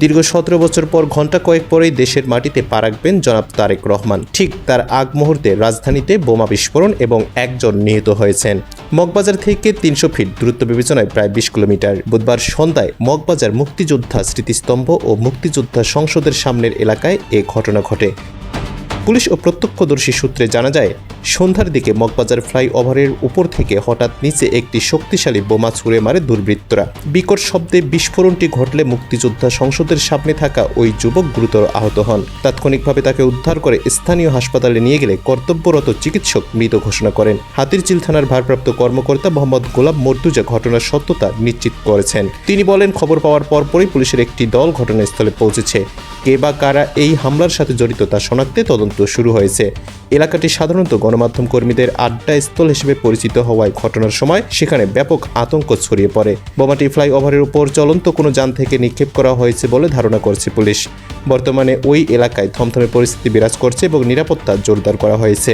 দীর্ঘ সতেরো বছর পর ঘণ্টা কয়েক পরেই দেশের মাটিতে পা রাখবেন জনাব তারেক রহমান। ঠিক তার আগ মুহূর্তে রাজধানীতে বোমা বিস্ফোরণ এবং একজন নিহত হয়েছেন। মগবাজার থেকে তিনশো ফিট দূরত্ব বিবেচনায় প্রায় বিশ কিলোমিটার। বুধবার সন্ধ্যায় মগবাজার মুক্তিযোদ্ধা স্মৃতিস্তম্ভ ও মুক্তিযোদ্ধা সংসদের সামনের এলাকায় এ ঘটনা ঘটে। পুলিশ ও প্রত্যক্ষদর্শী সূত্রে জানা যায় সন্ধ্যার দিকে মগবাজার ফ্লাইওভারের উপর থেকে হঠাৎ নিচে একটি শক্তিশালী বোমা ছুড়ে মারে দুর্বৃত্তরা। বিকট শব্দে বিস্ফোরণটি ঘটলে মুক্তিযোদ্ধা সংসদের সামনে থাকা ওই যুবক গুরুতর আহত হন। তাৎক্ষণিকভাবে তাকে উদ্ধার করে স্থানীয় হাসপাতালে নিয়ে গেলে কর্তব্যরত চিকিৎসক মৃত ঘোষণা করেন। হাতিরঝিল থানার ভারপ্রাপ্ত কর্মকর্তা মোহাম্মদ গোলাম মর্তুজা ঘটনার সত্যতা নিশ্চিত করেছেন। তিনি বলেন, খবর পাওয়ার পরপরই পুলিশের একটি দল ঘটনাস্থলে পৌঁছেছে। কে বা কারা এই হামলার সাথে জড়িত তা শনাক্তে তদন্ত শুরু হয়েছে। এলাকাটি সাধারণত গণমাধ্যম কর্মীদের আড্ডা স্থল হিসেবে পরিচিত হওয়ায় ঘটনার সময় সেখানে ব্যাপক আতঙ্ক ছড়িয়ে পড়ে। বোমাটি ফ্লাইওভারের উপর চলন্ত কোনো যান থেকে নিক্ষেপ করা হয়েছে বলে ধারণা করছে পুলিশ। বর্তমানে ওই এলাকায় থমথমে পরিস্থিতি বিরাজ করছে এবং নিরাপত্তা জোরদার করা হয়েছে।